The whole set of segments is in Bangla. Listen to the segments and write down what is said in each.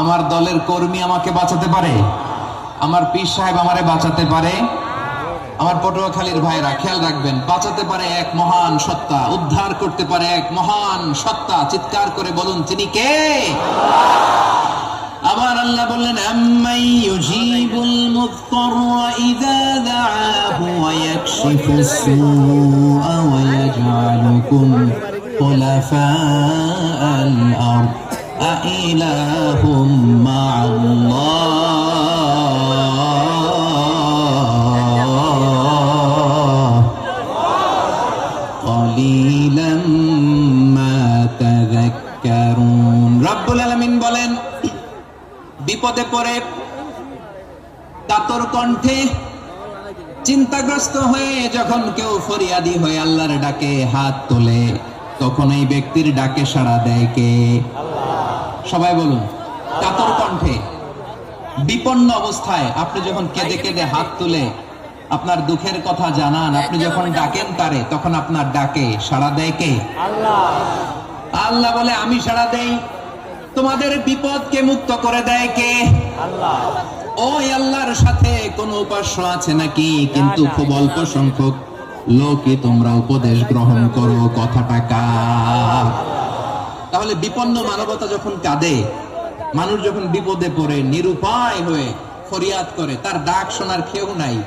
আমার দলের কর্মী আমাকে বাঁচাতে পারে? আমার পীর সাহেব আমারে বাঁচাতে পারে? আমার পটুয়াখালীর ভাইরা খেয়াল রাখবেন, বাঁচাতে পারে এক মহান সত্তা, উদ্ধার করতে পারে এক মহান সত্তা। চিৎকার করে বলুন, তিনি কে? আবার আল্লাহ বললেন আম্মাই ইউজিবুল মুদতাররা ইযা দাআহু ওয়া ইয়াকশিফুস সুআ ওয়া ইয়াজআলুকুম আরদ আইলাহুম قليلا ما تذكرون রব্বুল আলামিন বলেন বিপদে পড়ে কাতর কণ্ঠে চিন্তাগ্রস্ত হয়ে যখন কেউ ফরিয়াদি হয়ে আল্লাহর ডাকে হাত তোলে তখন এই ব্যক্তির ডাকে সাড়া দেয় কে সবাই বলুন কাতর কণ্ঠে বিপন্ন অবস্থায় আপনি যখন কেঁদে কেঁদে হাত তুলে আপনার দুঃখের কথা জানান। আপনি যখন ডাকেন তারে তখন আপনার ডাকে সাড়া দেয় কে? আল্লাহ। বলে আমি সাড়া দেই। তোমাদের বিপদকে মুক্ত করে দেয় কে? আল্লাহ। ওই আল্লাহর সাথে কোন উপাস্য আছে নাকি? কিন্তু খুব অল্প সংখ্যক লোকই তোমরা উপদেশ গ্রহণ করো কথাটা কার তাহলে বিপন্ন মানবতা যখন কাঁদে মানুষ যখন বিপদে পড়ে নিরুপায় হয়ে ফরিয়াদ করে তার ডাক শোনার কেউ নাই।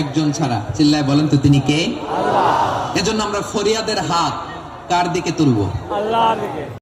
একজন ছাড়া। চিল্লায় বলেন তো তিনি কে? এজন্য আমরা ফরিয়াদের হাত কার দিকে তুলবো?